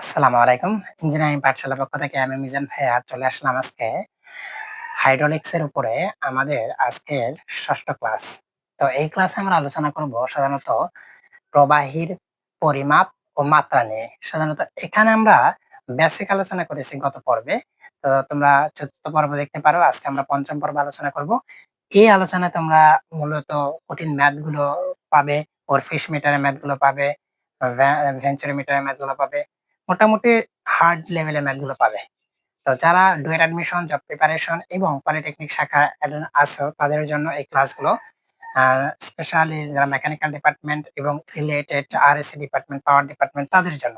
আসসালামু আলাইকুম। ইঞ্জিনিয়ারিং পাঠশালা পক্ষ থেকে আমি মিজান ভাইয়া চলে আসলাম আজকে হাইড্রোলিক্সের উপরে আমাদের আজকের ষষ্ঠ ক্লাস। তো এই ক্লাসে আমরা আলোচনা করব সাধারণত প্রবাহীর পরিমাপ ও মাত্রা নিয়ে। সাধারণত এখানে আমরা বেসিক আলোচনা করেছি গত পর্বে। তো তোমরা চতুর্থ পর্ব দেখতে পারো, আজকে আমরা পঞ্চম পর্ব আলোচনা করব। এই আলোচনায় তোমরা মূলত কঠিন ম্যাথগুলো পাবে ওরফিস মিটারের ম্যাথগুলো পাবে ভেঞ্চুরি মিটারের ম্যাথগুলো পাবে মোটামুটি হার্ড লেভেলের ম্যাথগুলো পাবে। তো যারা ডুয়েট অ্যাডমিশন জব প্রিপারেশন এবং পলিটেকনিক শাখা আছো, তাদের জন্য এই ক্লাসগুলো স্পেশালি যারা মেকানিক্যাল ডিপার্টমেন্ট এবং রিলেটেড আর এসি ডিপার্টমেন্ট পাওয়ার ডিপার্টমেন্ট তাদের জন্য।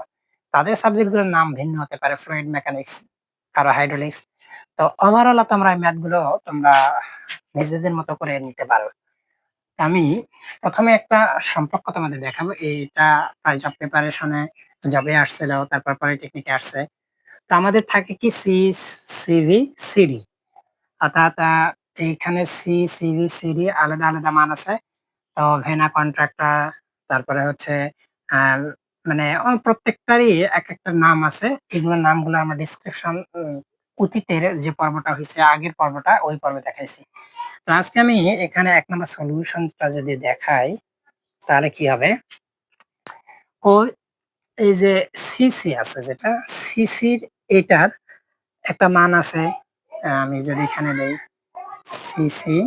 তাদের সাবজেক্টগুলোর নাম ভিন্ন হতে পারে ফ্লুইড মেকানিক্স কারও হাইড্রোলিক্স তো ওভারঅল তোমরা এই ম্যাথগুলো, তোমরা নিজেদের মতো করে নিতে পারো। আমি প্রথমে একটা সম্পর্ক তোমাদের দেখাবো। এইটা প্রায় জব প্রিপারেশনে জবে আসছিল তারপর পলিটেকনিকে আসছে। তো আমাদের থাকে কি সি সিভি সিডি অর্থাৎ এইখানে সি সিভি সিডি আলাদা আলাদা মান আছে। তো ভেনা কন্ট্রাক্টর তারপরে হচ্ছে মানে প্রত্যেকটারই এক একটা নাম আছে। এগুলোর নামগুলো আমরা ডিসক্রিপশন অতীতের যে পর্বটা হয়েছে, আগের পর্বটা, ওই পর্বে দেখাইছি। তো আজকে আমি এখানে এক নম্বর সলিউশনটা যদি দেখাই, তাহলে কি হবে? ও এই যে সিসি আছে যেটা সিসির এটার একটা মান আছে আমি যদি এখানে দেই সিসি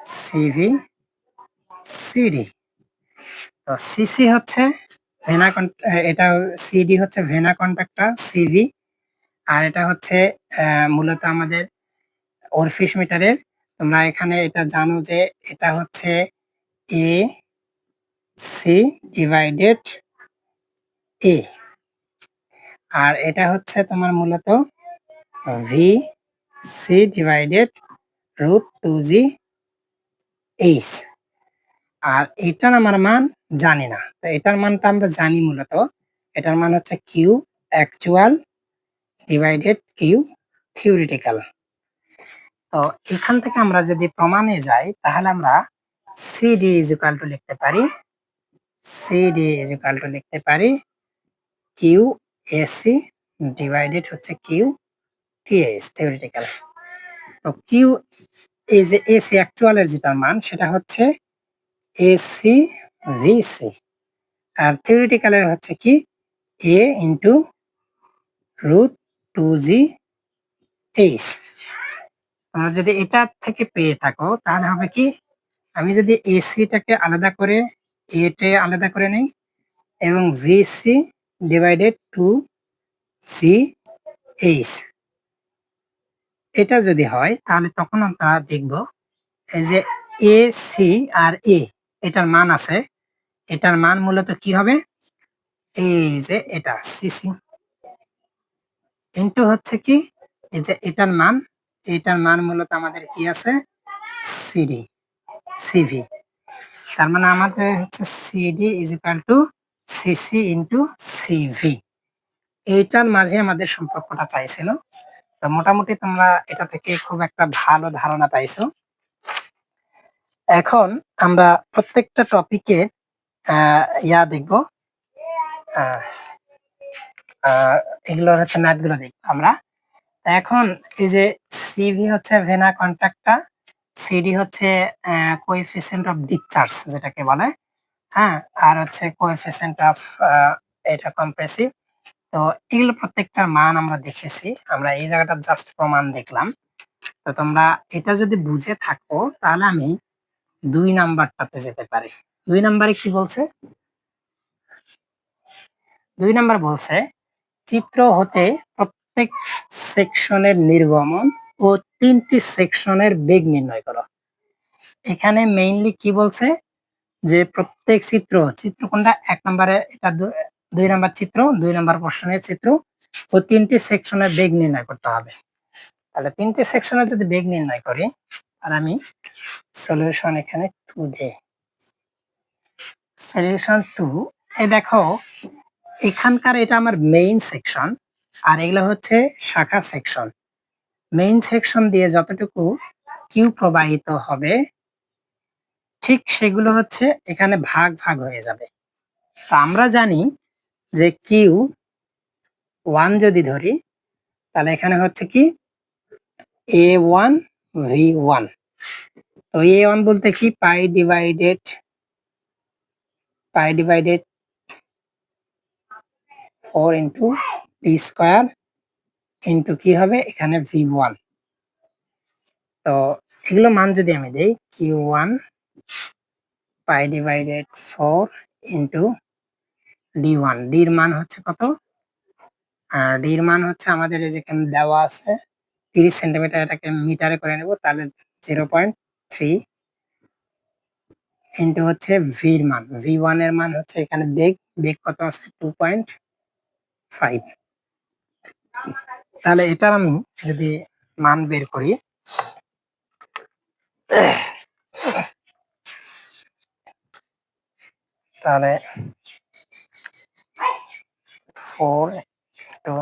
সিভি সিডি তো সিসি হচ্ছে ভেনা এটা সিডি হচ্ছে ভেনা কন্ট্যাক্টর সিভি আর এটা হচ্ছে মূলত আমাদের ওরফিস মিটারের তোমরা এখানে এটা জানো যে এটা হচ্ছে এ সি ডিভাইডেড এ। আর এটা হচ্ছে তোমার মূলত V C divided root two G H আর এটার আমার মান জানি না। তো এটার মানটা আমরা জানি মূলত। এটার মান হচ্ছে Q actual divided Q theoretical তো এখান থেকে আমরা যদি প্রমাণে যাই, তাহলে আমরা সিডি ইজ ইকাল টু লিখতে পারি। সিডি ইজ ইকাল টু লিখতে পারি। কিউ এসি ডিভাইডেড হচ্ছে কিউ টিএস থিওরিটিক্যাল তো কিউ এই যে এসি অ্যাকচুয়ালের যেটা মান, সেটা হচ্ছে এসি ভিসি আর থিওরিটিক্যালের হচ্ছে কি? A into root two G H তোমরা যদি এটা থেকে পেয়ে থাকো, তাহলে হবে কি? আমি যদি এসিটাকে আলাদা করে এটে আলাদা করে নেই, এবং VC divided two C H এটা যদি হয়, তাহলে তখন আমরা দেখব এই যে এ সি আর এ এটার মান আছে। এটার মান মূলত কি হবে? এই যে এটা সিসি ইন্টু হচ্ছে কি? এই যে এটার মান এটার মান মূলত আমাদের কি আছে? সিডি সিভি তার মানে আমাদের হচ্ছে CD is equal to CC into CV এইটার মাঝে আমাদের সম্পর্কটা চাইছিল। তো মোটামুটি তোমরা এটা থেকে খুব একটা ভালো ধারণা পাইছো। এখন আমরা প্রত্যেকটা টপিকে ইয়া দেখব। এগুলোর হচ্ছে ম্যাথগুলো দেখব আমরা। এখন এই যে সিভি হচ্ছে ভেনা কন্ট্রাক্টটা সিডি হচ্ছে কোএফিসিয়েন্ট অফ ডিসচার্জ যেটাকে বলে। হ্যাঁ আর হচ্ছে কোএফিসিয়েন্ট অফ এটা কম্প্রেসিভ তো এগুলো প্রত্যেকটা মান আমরা দেখেছি, আমরা এই জায়গাটা জাস্ট প্রমাণ দেখলাম। তো তোমরা এটা যদি বুঝে থাকো, তাহলে আমি দুই নাম্বারটাতে যেতে পারি। দুই নাম্বারে কি বলছে? দুই নাম্বার বলছে, চিত্র হতে প্রত্যেক সেকশনের নির্গমন ও তিনটি সেকশনের বেগ নির্ণয় করো। এখানে মেইনলি কি বলছে? যে প্রত্যেক চিত্র চিত্র কোনটা এক নম্বরে, এটা দুই নাম্বার চিত্র, দুই নাম্বার প্রশ্নের চিত্র, ও তিনটি সেকশনের বেগ নির্ণয় করতে হবে। তাহলে তিনটি সেকশনের যদি বেগ নির্ণয় করি, আর আমি সলিউশন এখানে to the solution to A দেখো, এখানকার এটা আমার মেইন সেকশন আর এগুলো হচ্ছে শাখা সেকশন মেইন সেকশন দিয়ে যতটুকু কিউ প্রবাহিত হবে ঠিক সেগুলো হচ্ছে এখানে ভাগ ভাগ হয়ে যাবে। তো আমরা জানি যে কিউ ওয়ান যদি ধরি, তাহলে এখানে হচ্ছে কি? এ ওয়ান ভি ওয়ান তো এ ওয়ান বলতে কি? Pi divided pi divided four into T square into কি হবে? এখানে ভি ওয়ান তো এগুলো মান যদি আমি দিই Q one pi divided four into D one ডির মান হচ্ছে কত? আর ডির মান হচ্ছে আমাদের যেখানে দেওয়া আছে, তিরিশ সেন্টিমিটার এটাকে মিটারে করে নেব, তাহলে জিরো পয়েন্ট থ্রি ইন্টু হচ্ছে ভির মান। ভি ওয়ানের মান হচ্ছে এখানে বেগ বেগ কত আছে? টু পয়েন্ট ফাইভ তাহলে এটার আমি যদি মান বের করি তাহলে ফোর টু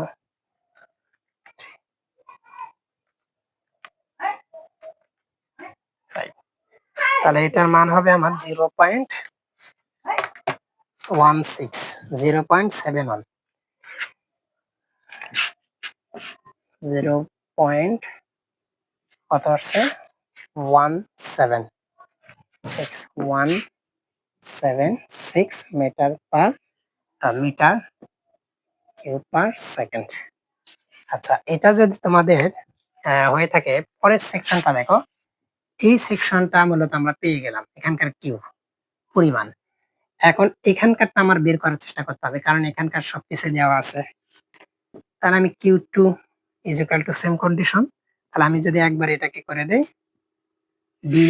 তাহলে এটার মান হবে আমার zero point one six zero point seven one zero point কত আসছে? One seven six one seven six metre per metre cube per second আচ্ছা এটা যদি তোমাদের হয়ে থাকে, পরের সেকশনটা দেখো। এই সেকশনটা মূলত আমরা পেয়ে গেলাম এখানকার কিউ পরিমাণ। এখন এখানকারটা আমার বের করার চেষ্টা করতে হবে, কারণ এখানকার সবকিছু দেওয়া আছে। তাহলে আমি Q two equal to same condition তাহলে আমি যদি একবার এটাকে করে দেই D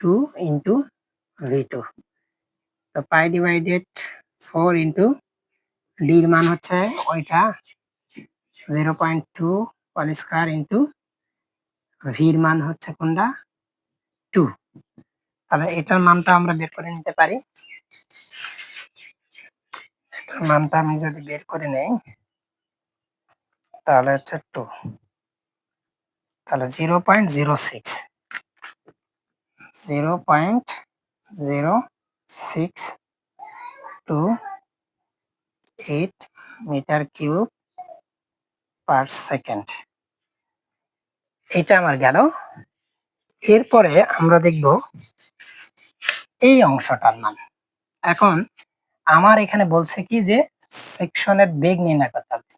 two into V two তো পাই ডিভাইডেড ফোর ইন্টু ডির মান হচ্ছে ওইটা zero point two one square into ভির মান হচ্ছে কোনটা? টু। তাহলে এটার মানটা আমরা বের করে নিতে পারি। এটার মানটা আমি যদি বের করে নেই, তাহলে হচ্ছে টু। তাহলে zero point zero six two eight metre cube per second এটা আমার গেল। এরপরে আমরা দেখব এই অংশটার মান। এখন আমার এখানে বলছে কি যে সেকশনের বেগ নির্ণয় করতে হবে।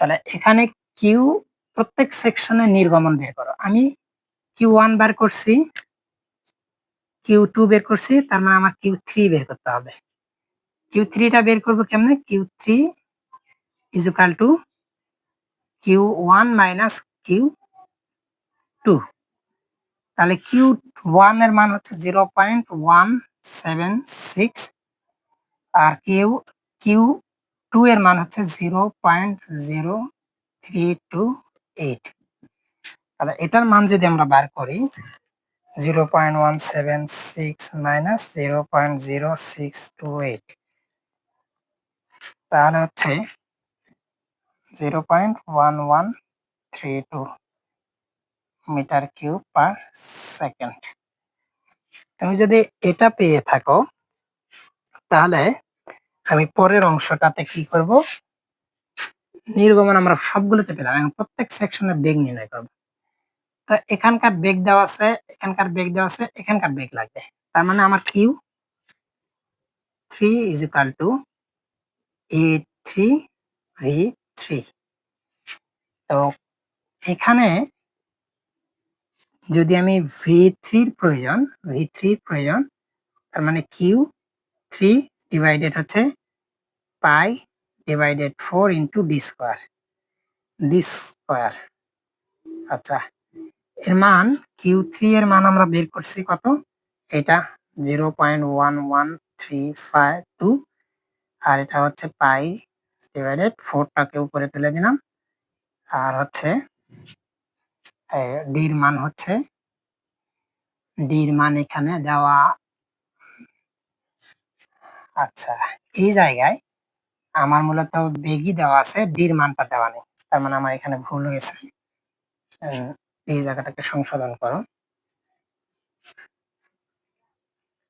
তাহলে এখানে কিউ প্রত্যেক সেকশনে নির্গমন বের করো। আমি কিউ ওয়ান বার করছি কিউ টু বের করছি, তার মানে আমার কিউ থ্রি বের করতে হবে। কিউ থ্রিটা বের করব কেমনে? Q three equal to Q one minus Q two তাহলে কিউ ওয়ানের মান হচ্ছে zero point one seven six আর কিউ কিউ টু এর মান হচ্ছে zero point zero three two eight তাহলে এটার মান যদি আমরা বার করি zero point one seven six minus zero point zero six two eight. তাহলে হচ্ছে zero point one one three two metre cube per second. তুমি যদি এটা পেয়ে থাকো, তাহলে আমি পরের অংশটাতে কি করব? নির্গমন আমরা সবগুলোতে পেলাম, এবং প্রত্যেক সেকশনের বেগ নির্ণয় করব। তো এখানকার বেগ দেওয়া আছে, এখানকার বেগ দেওয়া আছে, এখানকার বেগ লাগবে। তার মানে আমার Q three is equal to A three V three তো এখানে যদি আমি ভি থ্রির প্রয়োজন ভি থ্রির প্রয়োজন, তার মানে কিউ থ্রি ডিভাইডেড হচ্ছে pi divided four into D square D square আচ্ছা। এর মান কিউ থ্রি এর মান আমরা বের করছি কত? এটা zero point one one three five two আর এটা হচ্ছে পাই ডিভাইডেড ফোরটাকে উপরে তুলে দিলাম। আর হচ্ছে ডির মান হচ্ছে ডির মান এখানে দেওয়া আচ্ছা এই জায়গায় আমার মূলত বেগই দেওয়া আছে ডির মানটা দেওয়া নেই। তার মানে আমার এখানে ভুল হয়েছে। এই জায়গাটাকে সংশোধন করো।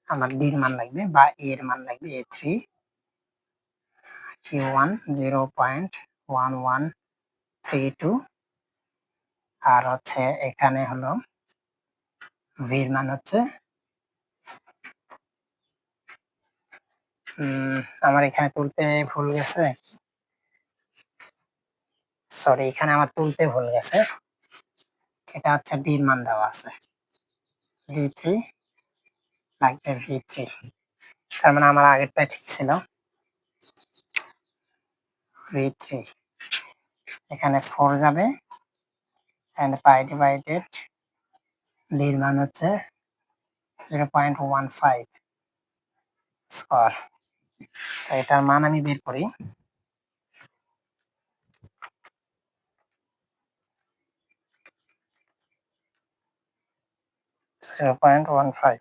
আমার ডির মান লাগবে বা এর মান লাগবে A three Q one zero point one one three two আর হচ্ছে এখানে হলো ভির মান হচ্ছে আমার এখানে তুলতে ভুল গেছে। সরি এখানে আমার তুলতে ভুল গেছে। এটা হচ্ছে ডির মান দেওয়া আছে। ভি থ্রি লাগবে ভি থ্রি তার মানে আমার আগেরটা ঠিক ছিল। ভি থ্রি এখানে ফোর যাবে। অ্যান্ড পাই ডিভাইডেড ডির মান হচ্ছে zero point one five square এটার মান আমি বের করি। Zero point one five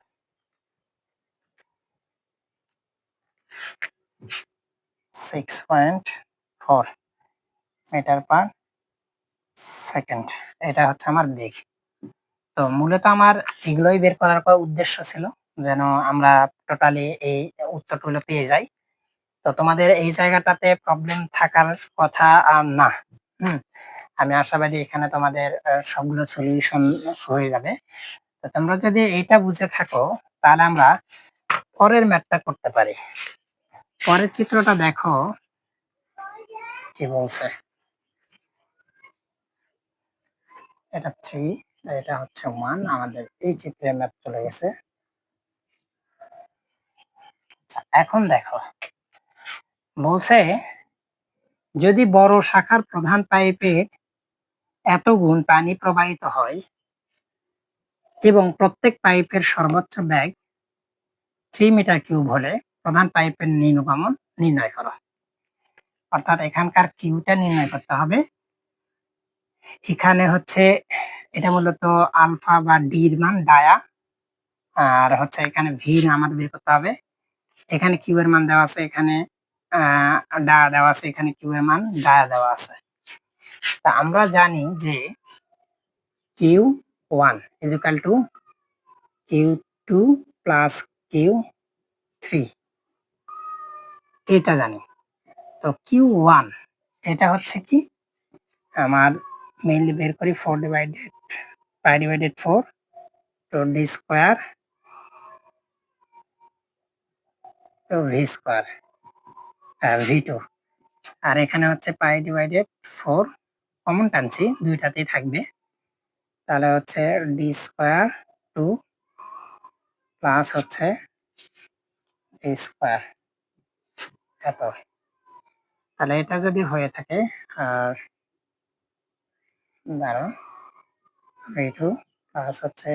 six point four metre per second এটা হচ্ছে আমার বেগ। তো মূলত আমার এগুলোই বের করার উদ্দেশ্য ছিল যেন আমরা টোটালি এই উত্তরগুলো পেয়ে যাই। তো তোমাদের এই জায়গাটাতে প্রবলেম থাকার কথা আর না। হুম, আমি আশাবাদী এখানে তোমাদের সবগুলো সলিউশন হয়ে যাবে। তো তোমরা যদি এইটা বুঝে থাকো, তাহলে আমরা পরের ম্যাথটা করতে পারি। পরের চিত্রটা দেখো। কি বলছে? এটা থ্রি এটা হচ্ছে ওয়ান আমাদের এই চিত্রের ম্যাপ চলে গেছে। আচ্ছা এখন দেখো। বলছে, যদি বড় শাখার প্রধান পাইপের এত গুণ পানি প্রবাহিত হয় এবং প্রত্যেক পাইপের সর্বোচ্চ ব্যাগ থ্রি মিটার কিউব হলে প্রধান পাইপের নিম্নগমন নির্ণয় করো। অর্থাৎ এখানকার কিউটা নির্ণয় করতে হবে। এখানে হচ্ছে এটা মূলত আলফা বা ডির মান ডায়া আর হচ্ছে এখানে ভির আমাদের বের করতে হবে। এখানে কিউ এর মান দেওয়া আছে, এখানে ডায়া দেওয়া আছে, এখানে কিউ এর মান ডায়া দেওয়া আছে। তা আমরা জানি যে Q one is equal to Q two plus Q three এটা জানি। তো কিউ ওয়ান এটা হচ্ছে কি? আমার মেইনলি বের করি four divided pi divided four তো ডি স্কোয়ার তো ভি স্কোয়ার ভি টু আর এখানে হচ্ছে পাই ডিভাইডেড ফোর কমন টানছি দুইটাতেই থাকবে। তাহলে হচ্ছে ডি স্কোয়ার টু প্লাস হচ্ছে ডি স্কোয়ার এত। তাহলে এটা যদি হয়ে থাকে, আর দাঁড়ো ভি টু প্লাস হচ্ছে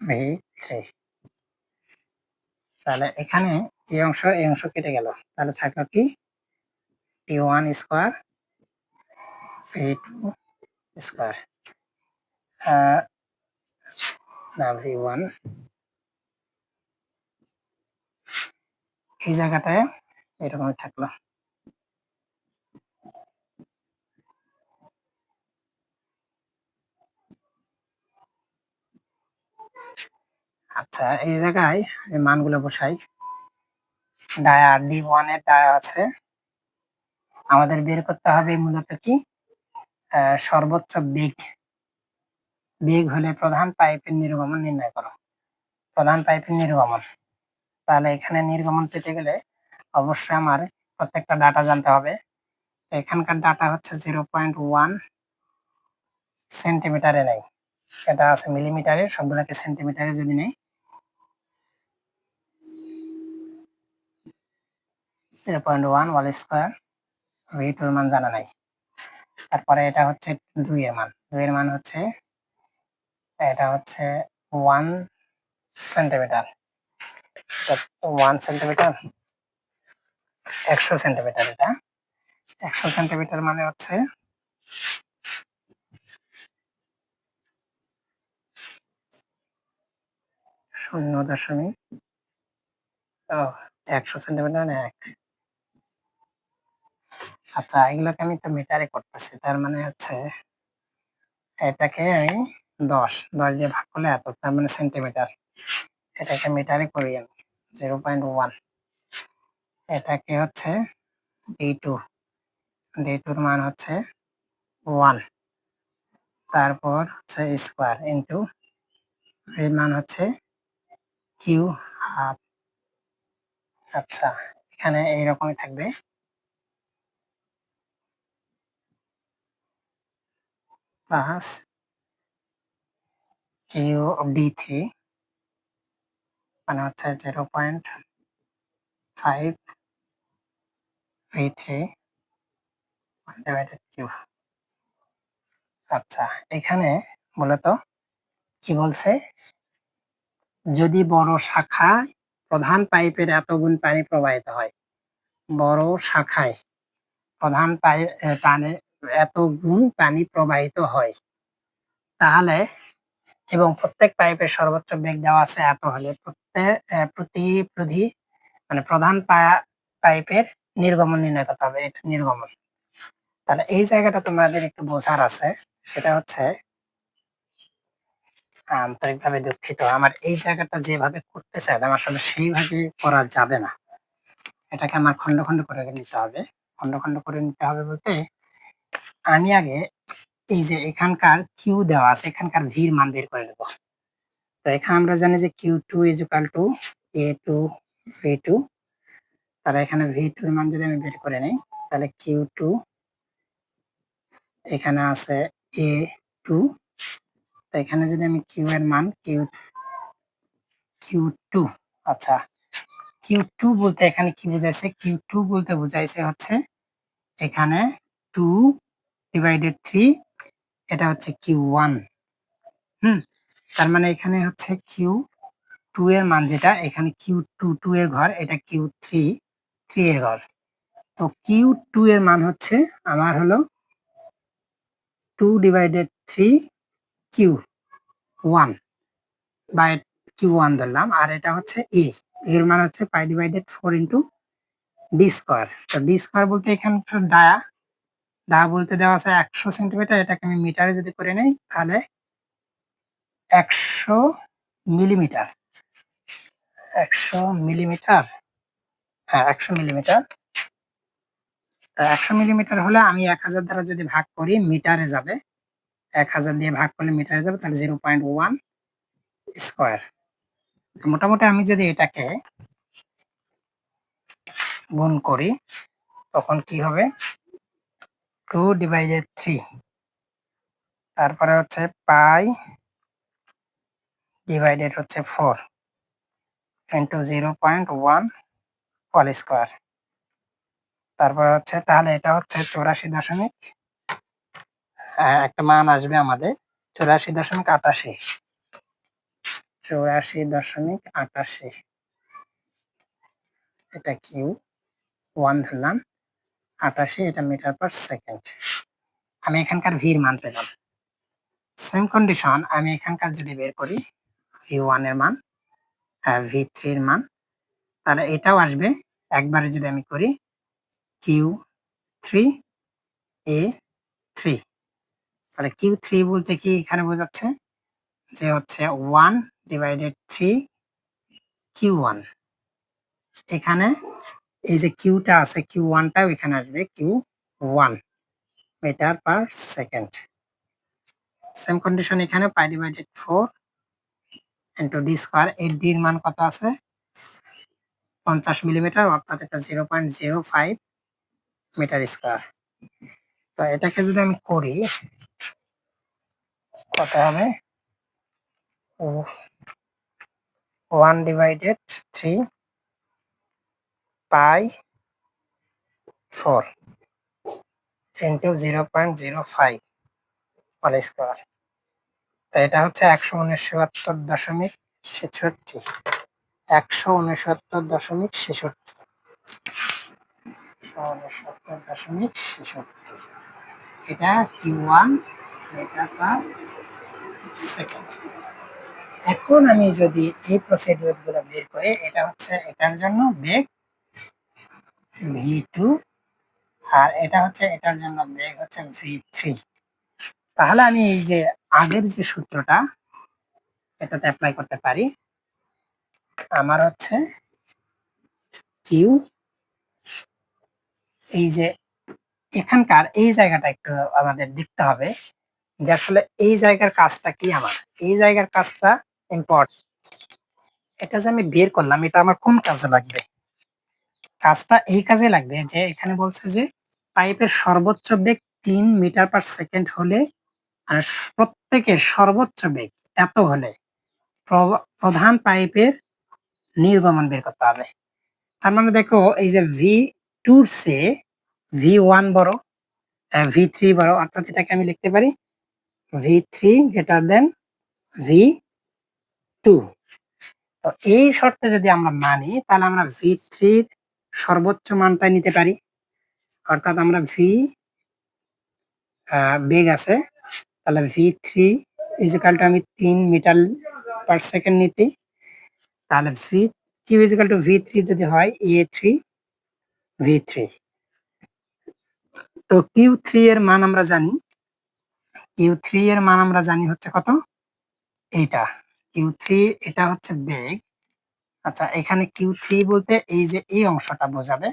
ভি থ্রি তাহলে এখানে এই অংশ এই অংশ কেটে গেল। তাহলে থাকল কি? T one square V two square না ভি ওয়ান এই জায়গাটায় এরকমই থাকল। আচ্ছা এই জায়গায় আমি মানগুলো বসাই। ডায়া ডি ওয়ানের ডায়া আছে। আমাদের বের করতে হবে মূলত কি? সর্বোচ্চ বেগ। বেগ হলে প্রধান পাইপের নির্গমন নির্ণয় করো। প্রধান পাইপের নির্গমন। তাহলে এখানে নির্গমন পেতে গেলে অবশ্যই আমার প্রত্যেকটা ডাটা জানতে হবে। এখানকার ডাটা হচ্ছে জিরো পয়েন্ট ওয়ান সেন্টিমিটারে নেই। এটা আছে মিলিমিটারে, সবগুলোকে সেন্টিমিটারে যদি নেই। Zero point one whole square V টুর মান জানা নাই। তারপরে এটা হচ্ছে দুই এর মান। দুই এর মান হচ্ছে, এটা হচ্ছে ওয়ান সেন্টিমিটার ওয়ান সেন্টিমিটার একশো সেন্টিমিটার এটা। একশো সেন্টিমিটার মানে হচ্ছে শূন্য দশমিক, ও, একশো সেন্টিমিটার মানে এক। আচ্ছা এগুলোকে আমি তো মিটারে করতেছি। তার মানে হচ্ছে এটাকে আমি দশ দশ দিয়ে ভাগ করলে এত, তার মানে সেন্টিমিটার এটাকে মিটারে করি আমি জিরো পয়েন্ট ওয়ান এটাকে হচ্ছে ডি টু ডি টুর মান হচ্ছে ওয়ান তারপর হচ্ছে স্কোয়ার ইন্টু এর মান হচ্ছে কিউ হাফ আচ্ছা এখানে এইরকমই থাকবে। প্লাস কিউ ডি থ্রি মানে হচ্ছে zero point five V three Q. আচ্ছা এখানে মূলত কি বলছে? যদি বড় শাখায় প্রধান পাইপের এত গুণ পানি প্রবাহিত হয়, বড় শাখায় প্রধান পাইপ পানি এত গুণ পানি প্রবাহিত হয়। তাহলে এবং প্রত্যেক পাইপের সর্বোচ্চ বেগ দেওয়া আছে এত হলে। প্রত্যেক প্রতি, প্রধি মানে প্রধান পাইপের নির্গমন নির্ণয় করতে হবে এটা নির্গমন। তাহলে এই জায়গাটা তোমাদের একটু বোঝার আছে, সেটা হচ্ছে আন্তরিকভাবে দুঃখিত। আমার এই জায়গাটা যেভাবে করতে চাই আমার আসলে সেইভাবে করা যাবে না। এটাকে আমার খন্ড খন্ড করে নিতে হবে। খন্ড খন্ড করে নিতে হবে বলতে আমি আগে এই যে এখানকার কিউ দেওয়া আছে, এখানকার ভির মান বের করে নেব। তো এখানে আমরা জানি যে Q two is equal to A two V two তাহলে এখানে ভি টুর মান যদি আমি বের করে নিই, তাহলে কিউ টু এখানে আছে এ টু তো এখানে যদি আমি কিউ এর মান কিউ কিউ টু আচ্ছা। কিউ টু বলতে এখানে কি বুঝাইছে? কিউ টু বলতে বুঝাইছে হচ্ছে এখানে টু ডিভাইডেড থ্রি এটা হচ্ছে কিউ ওয়ান। হুম, তার মানে এখানে হচ্ছে কিউ টু এর মান যেটা, এখানে কিউ টু টু এর ঘর, এটা কিউ থ্রি থ্রি এর ঘর। তো কিউ টু এর মান হচ্ছে আমার হলো two divided three, Q one বা কিউ ওয়ান ধরলাম। আর এটা হচ্ছে এ, এর মান হচ্ছে pi divided four into D square. তো ডি স্কোয়ার বলতে এখানে ডায়া ডায়া বলতে দেওয়া আছে একশো সেন্টিমিটার, এটাকে আমি মিটারে যদি করে নেই, তাহলে একশো মিলিমিটার। একশো মিলিমিটার? হ্যাঁ একশো মিলিমিটার। একশো মিলিমিটার হলে আমি এক হাজার দ্বারা যদি ভাগ করি, মিটারে যাবে। এক হাজার দিয়ে ভাগ করলে মিটারে যাবে, তাহলে জিরো পয়েন্ট ওয়ান স্কোয়ার। মোটামুটি আমি যদি এটাকে গুণ করি, তখন কি হবে? টু ডিভাইডেড থ্রি তারপরে হচ্ছে পাই ডিভাইডেড হচ্ছে four into zero point one whole square তারপর হচ্ছে, তাহলে এটা হচ্ছে চৌরাশি দশমিক একটা মান আসবে আমাদের চৌরাশি দশমিক আটাশি। চৌরাশি দশমিক আটাশি। এটা কিউ? ওয়ান ধরলাম। আটাশি এটা মিটার পার সেকেন্ড আমি এখানকার ভির মান পেলাম। সেম কন্ডিশন আমি এখানকার যদি বের করি ভি ওয়ানের মান ভি থ্রির মান, তাহলে এটাও আসবে। একবারে যদি আমি করি কিউ থ্রি এ থ্রি তাহলে কিউ থ্রি বলতে কি এখানে বোঝাচ্ছে? যে হচ্ছে one divided three Q one এখানে এই যে কিউটা আছে, কিউ ওয়ানটাও এখানে আসবে, Q one metre per second. Same condition এখানে pi divided four into D square এই ডির মান কত আছে? পঞ্চাশ মিলিমিটার অর্থাৎ এটা zero point zero five metre square তো এটাকে যদি আমি করি, কত হবে? One divided three pi four into zero point zero five whole square. তো এটা হচ্ছে একশো উনসত্তর দশমিক ছেষট্টি। একশো উনসত্তর দশমিক ছেষট্টি। উনসত্তর দশমিক ছেষট্টি। এটা Q one metre per second. এখন আমি যদি এই প্রসিডিউরগুলো বের করি, এটা হচ্ছে এটার জন্য বেগ ভি টু আর এটা হচ্ছে, এটার জন্য বেগ হচ্ছে ভি থ্রি তাহলে আমি এই যে আগের যে সূত্রটা, এটাতে অ্যাপ্লাই করতে পারি। আমার হচ্ছে কিউ এই যে এখানকার এই জায়গাটা একটু আমাদের দেখতে হবে যে আসলে এই জায়গার কাজটা কি আমার। এই জায়গার কাজটা ইম্পর্ট এটা যে আমি বের করলাম, এটা আমার কোন কাজে লাগবে? কাজটা এই কাজে লাগবে যে এখানে বলছে যে পাইপের সর্বোচ্চ বেগ তিন মিটার পার সেকেন্ড হলে আর প্রত্যেকের সর্বোচ্চ বেগ এত হলে প্রধান পাইপের নির্গমন বের করতে হবে। তার মানে দেখো এই যে ভি টুর সে ভি ওয়ান বড় ভি থ্রি বড়, অর্থাৎ এটাকে আমি লিখতে পারি V three greater than V two তো এই শর্তে যদি আমরা মানি তাহলে আমরা ভি থ্রির সর্বোচ্চ মানটা নিতে পারি। অর্থাৎ আমরা ভি বেগ আছে, তাহলে ভি থ্রি ইজিক্যালটা আমি তিন মিটার পার সেকেন্ড নিতে তাহলে V Q is equal to V three যদি হয় এ থ্রি ভি থ্রি তো কিউ থ্রি এর মান আমরা জানি। কিউ থ্রি এর মান আমরা জানি হচ্ছে কত? এইটা। কিউ থ্রি এটা হচ্ছে বেগ। আচ্ছা এখানে কিউ থ্রি বলতে এই যে এই অংশটা বোঝাবে।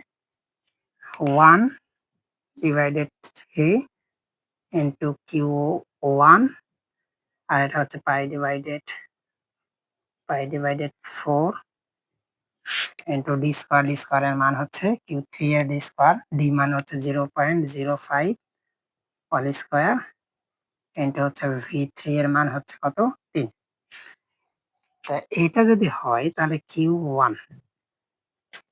One divided three into Q one আর এটা হচ্ছে pi divided pi divided four into D square D স্কোয়ারের মান হচ্ছে কিউ থ্রি এর ডি স্কোয়ার ডি মান হচ্ছে zero point zero five whole square into হচ্ছে ভি থ্রি এর মান হচ্ছে কত? তা এটা যদি হয়, তাহলে কিউ ওয়ান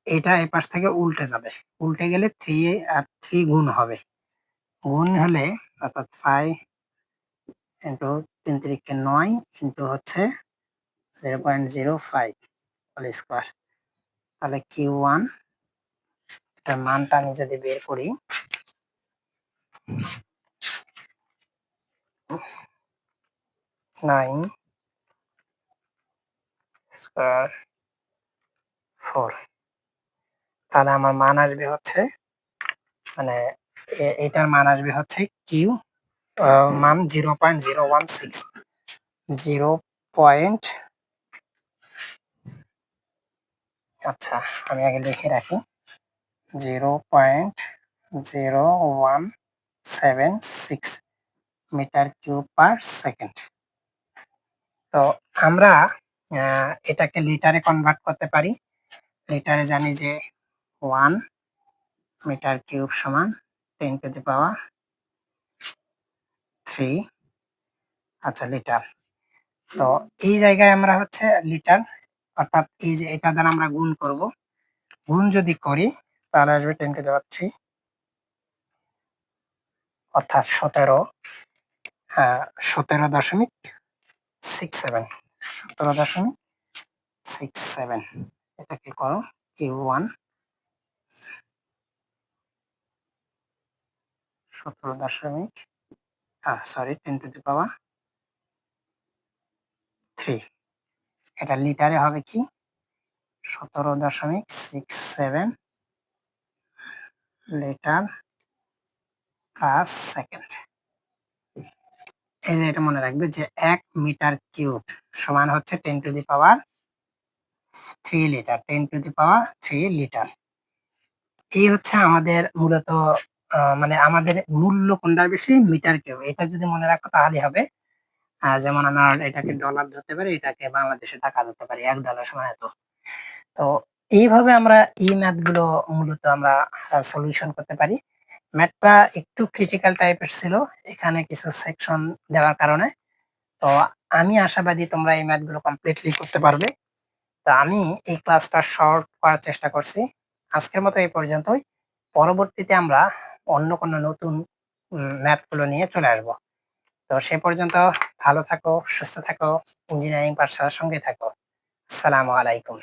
এটা এই পাশ থেকে উল্টে যাবে। উল্টে গেলে থ্রি আর থ্রি গুণ হবে। গুণ হলে অর্থাৎ ফাইভ ইন্টু তিন তিরিখকে নয় ইন্টু হচ্ছে zero point zero five whole square তাহলে কিউ ওয়ান এটার মানটা আমি যদি বের করি নাইন স্কোয়ার ফোর তাহলে আমার মান আসবে হচ্ছে মানে এটার মান আসবে হচ্ছে কিউ মান zero point zero one six zero point আচ্ছা আমি আগে লিখে রাখি। Zero point zero one seven six metre cube per second তো আমরা এটাকে লিটারে কনভার্ট করতে পারি। লিটারে জানি যে ওয়ান মিটার কিউব সমান ten to the power three আচ্ছা লিটার। তো এই জায়গায় আমরা হচ্ছে লিটার, অর্থাৎ এই যে এটা দ্বারা আমরা গুণ করব। গুণ যদি করি, তাহলে আসবে ten to the power three অর্থাৎ সতেরো সতেরো দশমিক সিক্স সেভেন সতেরো দশমিক সিক্স সেভেন এটাকে করো। কিউ ওয়ান সতেরো দশমিক sorry ten to the power three এটা লিটারে হবে কি? সতেরো দশমিক six seven litre plus second এই যে এটা মনে রাখবে যে এক মিটার কিউব সমান হচ্ছে ten to the power three litre ten to the power three litre এই হচ্ছে আমাদের মূলত মানে আমাদের মূল্য কোনটা বেশি? Metre cube. এটা যদি মনে রাখো তাহলে হবে। যেমন আমার এটাকে ডলার ধরতে পারি, এটাকে বাংলাদেশে টাকা ধরতে পারি, এক ডলার সমান এত। তো এইভাবে আমরা এই ম্যাথগুলো মূলত আমরা সলিউশন করতে পারি। ম্যাথটা একটু ক্রিটিক্যাল টাইপের ছিল, এখানে কিছু সেকশন দেওয়ার কারণে। তো আমি আশাবাদী তোমরা এই ম্যাথগুলো কমপ্লিটলি করতে পারবে। তো আমি এই ক্লাসটা শর্ট করার চেষ্টা করছি। আজকের মতো এই পর্যন্তই। পরবর্তীতে আমরা অন্য কোনো নতুন ম্যাথগুলো নিয়ে চলে আসব। তো সে পর্যন্ত ভালো থাকো, সুস্থ থাকো ইঞ্জিনিয়ারিং পাঠশালার সঙ্গে থাকো। আসসালামু আলাইকুম।